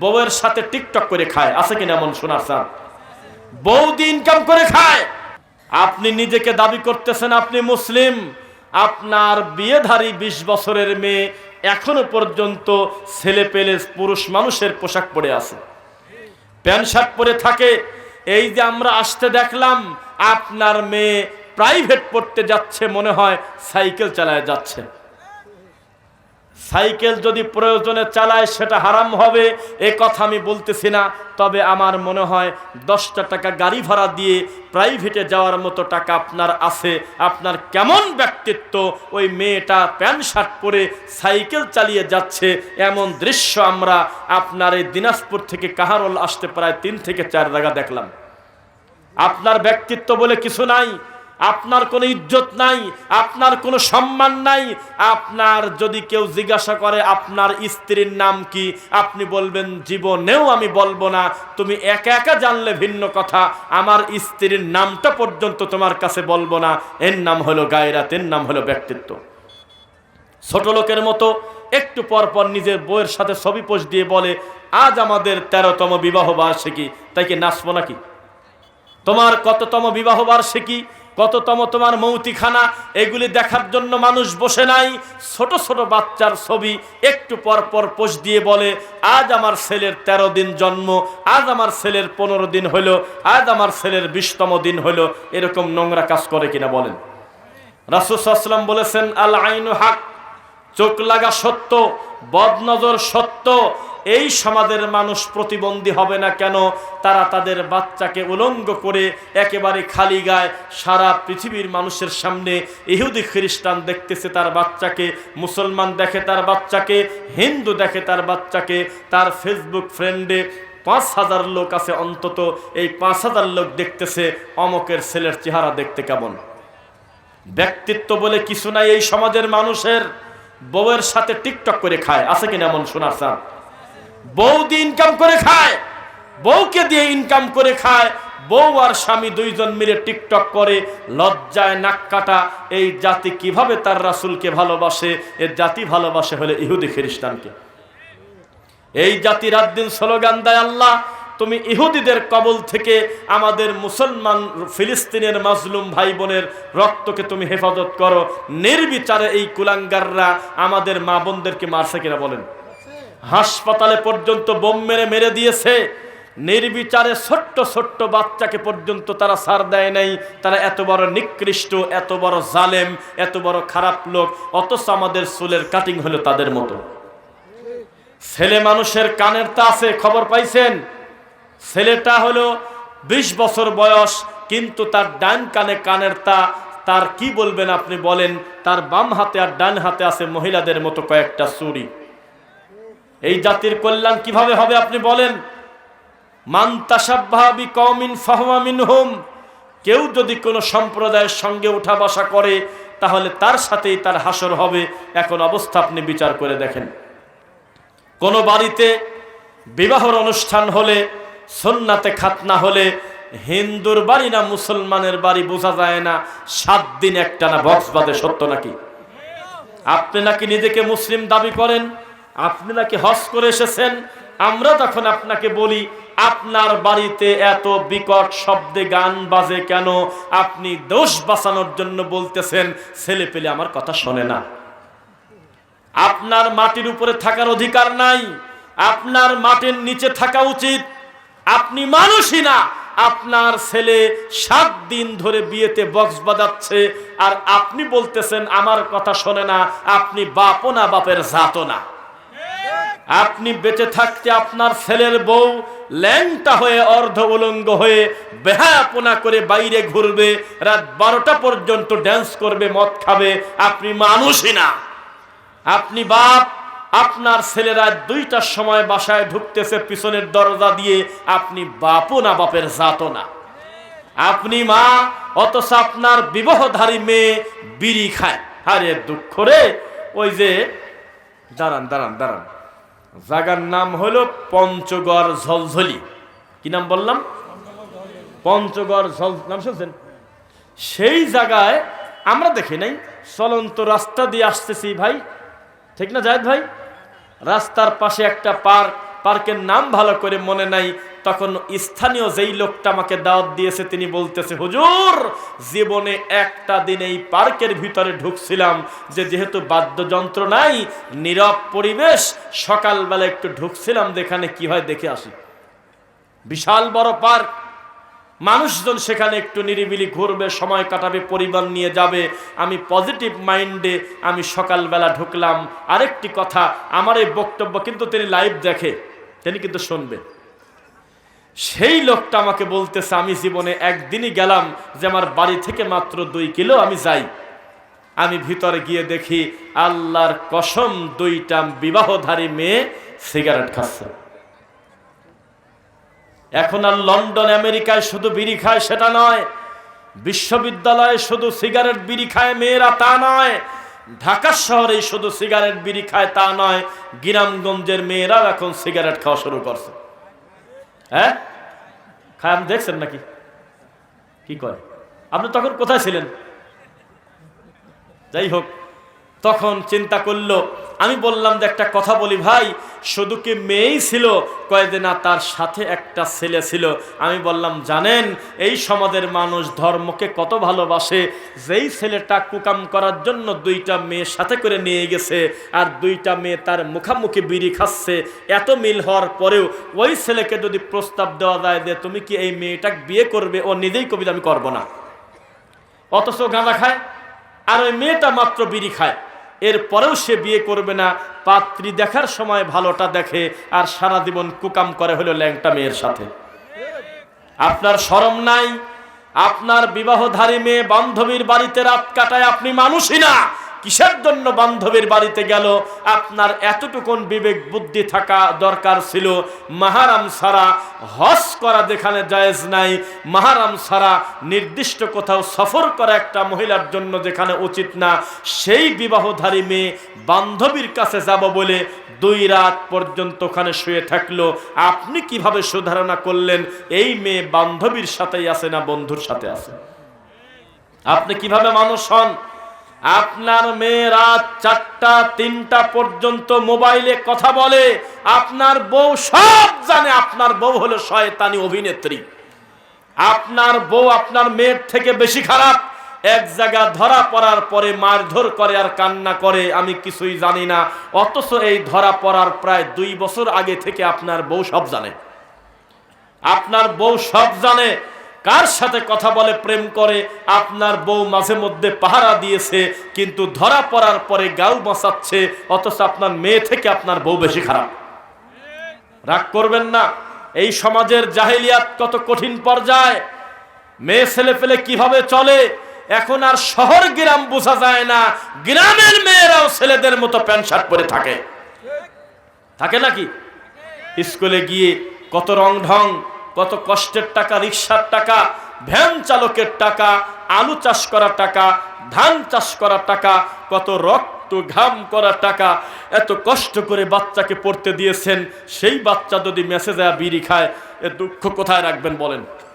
বউয়ের সাথে টিকটক করে খায়। আছে কিনা এমন শোনার চান? বৌদি ইনকাম করে খায়। আপনি নিজেকে দাবি করতেছেন, আপনি মুসলিম। আপনার বিয়েধারী বিশ বছরের মেয়ে এখনও পর্যন্ত ছেলে পেলে পুরুষ মানুষের পোশাক পরে আছে। প্যান্ট শার্ট পরে থাকে। এই যে আমরা আসতে দেখলাম, আপনার মেয়ে প্রাইভেট পড়তে যাচ্ছে, মনে হয় সাইকেল চালায় যাচ্ছে। সাইকেল যদি প্রয়োজনে চালায়, সেটা হারাম হবে। এ কথা আমি বলতেছি না, তবে আমার মনে হয় দশটা টাকা গাড়ি ভাড়া দিয়ে প্রাইভেটে যাওয়ার মতো টাকা আপনার আছে। আপনার কেমন ব্যক্তিত্ব, ওই মেয়েটা প্যান্ট শার্ট পরে সাইকেল চালিয়ে যাচ্ছে, এমন দৃশ্য আমরা আপনার এই দিনাজপুর থেকে কাহারল আসতে প্রায় তিন থেকে চার জায়গা দেখলাম। আপনার ব্যক্তিত্ব বলে কিছু নাই। আপনার কোনো ইজ্জত নাই, আপনার কোনো সম্মান নাই, আপনার যদি কেউ জিজ্ঞাসা করে আপনার স্ত্রীর নাম কি, আপনি বলবেন, জীবনেও আমি বলব না। তুমি একা একা জানলে ভিন্ন কথা, আমার স্ত্রীর নামটা পর্যন্ত তোমার কাছে বলব না। এর নাম হলো গায়রাত, এর নাম হলো ব্যক্তিত্ব। ছোট লোকের মতো একটু পর পর নিজের বইয়ের সাথে ছবি পোস্ট দিয়ে বলে, আজ আমাদের তেরোতম বিবাহ বার্ষিকী। তাই কি নাচবো নাকি? তোমার কততম বিবাহ বার্ষিকী? কততম তোমার মৌতিখানা? এগুলি দেখার জন্য মানুষ বসে নাই। ছোট ছোট বাচ্চার ছবি একটু পর পর পোস্ট দিয়ে বলে, আজ আমার ছেলের ১৩ দিন জন্ম, আজ আমার ছেলের পনেরো দিন হলো আজ আমার ছেলের বিশতম দিন হলো এরকম নোংরা কাজ করে কিনা বলেন। রাসুসাল্লাম বলেছেন, আল আইনু হাক, চোখ লাগা সত্য, বদনজর সত্য এই সমাজের মানুষ প্রতিবন্ধী হবে না কেন? তারা তাদের বাচ্চাকে উলঙ্গ করে একেবারে খালি গায় সারা পৃথিবীর মানুষের সামনে ইহুদি খ্রিস্টান দেখতেছে তার বাচ্চাকে, মুসলমান দেখে তার বাচ্চাকে, হিন্দু দেখে তার বাচ্চাকে, তার ফেসবুক ফ্রেন্ডে পাঁচ হাজার লোক আছে অন্তত। এই পাঁচ হাজার লোক দেখতেছে অমকের ছেলের চেহারা দেখতে কেমন? ব্যক্তিত্ব বলে কিছু নাই এই সমাজের মানুষের। বউয়ের সাথে টিকটক করে খায়। আছে কিনা এমন শোনার চান? বউ দিয়ে ইনকাম করে খায়, বউকে দিয়ে ইনকাম করে খায়, বউ আর স্বামী দুইজন মিলে টিকটক করে, লজ্জায় নাক কাটা, এই জাতি কীভাবে তার রাসূলকে ভালোবাসে? এ জাতি ভালোবাসে হলে ইহুদি খ্রিস্টানকে। এই জাতি রাত দিন স্লোগান দেয় আল্লাহ, তুমি ইহুদিদের কবল থেকে আমাদের মুসলমান ফিলিস্তিনের মাজলুম ভাই বোনের রক্তকে তুমি হেফাজত করো। নির্বিচারে এই কুলাঙ্গাররা আমাদের মা বোনদেরকে মারছে কিনা বলেন। হাসপাতালে পর্যন্ত বোম মেরে মেরে দিয়েছে। নির্বিচারে ছোট্ট ছোট্ট বাচ্চাকে পর্যন্ত তারা সার দেয় নাই। তারা এত বড় নিকৃষ্ট, এত বড় জালেম, এত বড় খারাপ লোক, অথচ আমাদের চুলের কাটিং হলো তাদের মতো। ছেলে মানুষের কানের তা আছে, খবর পাইছেন? ছেলেটা হলো বিশ বছর বয়স, কিন্তু তার ডান কানে কানের তা, তার কি বলবেন আপনি বলেন? তার বাম হাতে আর ডান হাতে আছে মহিলাদের মতো কয়েকটা চুরি এই জাতির কল্যাণ কীভাবে হবে আপনি বলেন? হোম কেউ যদি কোনো সম্প্রদায়ের সঙ্গে উঠা বসা করে, তাহলে তার সাথেই তার হাসর হবে। এখন অবস্থা আপনি বিচার করে দেখেন। কোনো বাড়িতে বিবাহর অনুষ্ঠান হলে, সন্নাতে খাতনা হলে, হিন্দুর বাড়ি না মুসলমানের বাড়ি বোঝা যায় না, সাত দিন একটা না বক্স বাদে সত্য নাকি? আপনি নাকি নিজেকে মুসলিম দাবি করেন? আপনি নাকি হজ করে এসেছেন? আমরা তখন আপনাকে বলি, আপনার বাড়িতে এত বিকট শব্দে গান বাজে কেন? আপনি দোষ বাঁচানোর জন্য বলতেছেন, ছেলে পেলে আমার কথা শোনে না। আপনার মাটির উপরে থাকার অধিকার নাই। আপনার মাটির নিচে থাকা উচিত। আপনি মানুষই না। আপনার ছেলে সাত দিন ধরে বিয়েতে বক্স বাজাচ্ছে, আর আপনি বলতেছেন, আমার কথা শোনে না। আপনি বাপও না, বাপের জাতও না। আপনি বেঁচে থাকতে আপনার ছেলের বউ ল্যাংটা হয়ে অর্ধ উলঙ্গ হয়ে বেহায়াপনা করে বাইরে ঘুরবে, রাত বারোটা পর্যন্ত ড্যান্স করবে, মদ খাবে। আপনি মানুষই না। আপনি বাপ, আপনার ছেলেরা দুইটার সময় বাসায় ঢুকতেছে, পিছনের দরজা দিয়ে। আপনি বাপও না, বাপের জাতও না। আপনি মা, অথচ আপনার বিবাহধারী মেয়ে বিড়ি খায়। আরে দুঃখ রে। ওই যে, দাঁড়ান দাঁড়ান দাঁড়ান। জাগার নাম হলো পঞ্চগড় ঝলঝলি। কি নাম বললাম? পঞ্চগড় ঝল নাম শুনছেন? সেই জায়গায় আমরা দেখি নাই, চলন্ত রাস্তা দিয়ে আসতেছি ভাই। ঠিক না জায়দ ভাই? রাস্তার পাশে একটা পার্ক, পার্কের নাম ভালো করে মনে নাই তখন স্থানীয় যেই লোকটা আমাকে দাওয়াত দিয়েছে, তিনি বলতেছে, হুজুর, জীবনে একটা দিন এই পার্কের ভিতরে ঢুকছিলাম, যে যেহেতু বাদ্যযন্ত্র নাই, নীরব পরিবেশ, সকালবেলা একটু ঢুকছিলাম, যেখানে কি হয় দেখে আসি। বিশাল বড় পার্ক। মানুষজন সেখানে একটু নিরিবিলি ঘুরবে, সময় কাটাবে, পরিবার নিয়ে যাবে। আমি পজিটিভ মাইন্ডে আমি সকালবেলা ঢুকলাম। আরেকটি কথা, আমার এই বক্তব্য কিন্তু তিনি লাইভ দেখে, তিনি কিন্তু শুনবে সেই লোকটা আমাকে বলতেছে, আমি জীবনে একদিনই গেলাম যে আমার বাড়ি থেকে মাত্র দুই কিলো আমি যাই। আমি ভিতরে গিয়ে দেখি আল্লাহর কসম দুইটা বিবাহধারী মেয়ে সিগারেট খাচ্ছে। এখন আর লন্ডন, আমেরিকায় শুধু বিড়ি খায় সেটা নয়, বিশ্ববিদ্যালয়ে শুধু সিগারেট বিড়ি খায় মেয়েরা তা নয়, ঢাকা শহরে শুধু সিগারেট বিড়ি খায় তা নয়, গ্রামগঞ্জের মেয়েরাও এখন সিগারেট খাওয়া শুরু করছে। হ্যাঁ? খায়াম দেখছেন নাকি? কি করে? আপনি তখন কোথায় ছিলেন? যাই হোক, তখন চিন্তা করল। আমি বললাম যে একটা কথা বলি, ভাই, শুধু কি মেয়েই ছিল? কয়েকদিন তার সাথে একটা ছেলে ছিল। আমি বললাম, জানেন, এই সমাজের মানুষ ধর্মকে কত ভালোবাসে। যেই ছেলেটা কুকাম করার জন্য দুইটা মেয়ে সাথে করে নিয়ে গেছে আর দুইটা মেয়ে তার মুখামুখি বিড়ি খাচ্ছে, এত মিল হওয়ার পরেও ওই ছেলেকে যদি প্রস্তাব দেওয়া যায় যে, তুমি কি এই মেয়েটা বিয়ে করবে? ও নিজেই কবিতা আমি করব না। অথচ গাঁদা খায়, আর ওই মেয়েটা মাত্র বিড়ি খায়। এরপরেও সে বিয়ে করবে না। পাত্রী দেখার সময় ভালোটা দেখে আর সারা জীবন কুকাম করে হলো ল্যাংটা মেয়ের সাথে। আপনার সরম নাই, আপনার বিবাহধারী মেয়ে বান্ধবীর বাড়িতে রাত কাটায় আপনি মানুষই না। কিসের জন্য বান্ধবীর বাড়িতে গেল? আপনার এতটুকুন বিবেক বুদ্ধি থাকা দরকার ছিল। মাহারাম সারা হজ করা যেখানে জায়েজ নাই। মাহারাম সারা নির্দিষ্ট কোথাও সফর করা একটা মহিলার জন্য যেখানে উচিত না। সেই বিবাহধারী মেয়ে বান্ধবীর কাছে যাব বলে দুই রাত পর্যন্ত ওখানে শুয়ে থাকল। আপনি কীভাবে সুধারণা করলেন? এই মেয়ে বান্ধবীর সাথেই আছে না বন্ধুর সাথে আছে? আপনি কীভাবে মানুষ হন? আপনার মেয়ে রাত চারটা, তিনটা পর্যন্ত মোবাইলে কথা বলে, আপনার বউ সব জানে, আপনার বউ হলো শয়তানি অভিনেত্রী। আপনার বউ আপনার মেয়ের থেকে বেশি খারাপ। এক জায়গা ধরা পড়ার পরে মারধর করে আর কান্না করে, আমি কিছুই জানি না। অথচ এই ধরা পড়ার প্রায় দুই বছর আগে থেকে আপনার বউ সব জানে। আপনার বউ সব জানে কার সাথে কথা বলে প্রেম করে? আপনার বউ মাঝে মধ্যে পাহারা দিয়েছে, কিন্তু ধরা পড়ার পরে গাউ বাঁচাচ্ছে, অথচ আপনার মেয়ে থেকে আপনার বউ বেশি খারাপ। রাগ করবেন না। এই সমাজের জাহেলিয়াত কত কঠিন পর্যায়ে। মেয়ে ছেলে পেলে কীভাবে চলে? এখন আর শহর গ্রাম বোঝা যায় না। গ্রামের মেয়েরাও ছেলেদের মতো প্যান্ট শার্ট পরে থাকে। থাকে নাকি? স্কুলে গিয়ে কত রং ঢং কত কষ্টের টাকা, রিক্সার টাকা, ভ্যান চালকের টাকা, আলু চাষ করার টাকা, ধান চাষ করার টাকা, কত রক্ত ঘাম করার টাকা, এত কষ্ট করে বাচ্চাকে পড়তে দিয়েছেন, সেই বাচ্চা যদি মেসেজে বিড়ি খায়, এ দুঃখ কোথায় রাখবেন বলেন?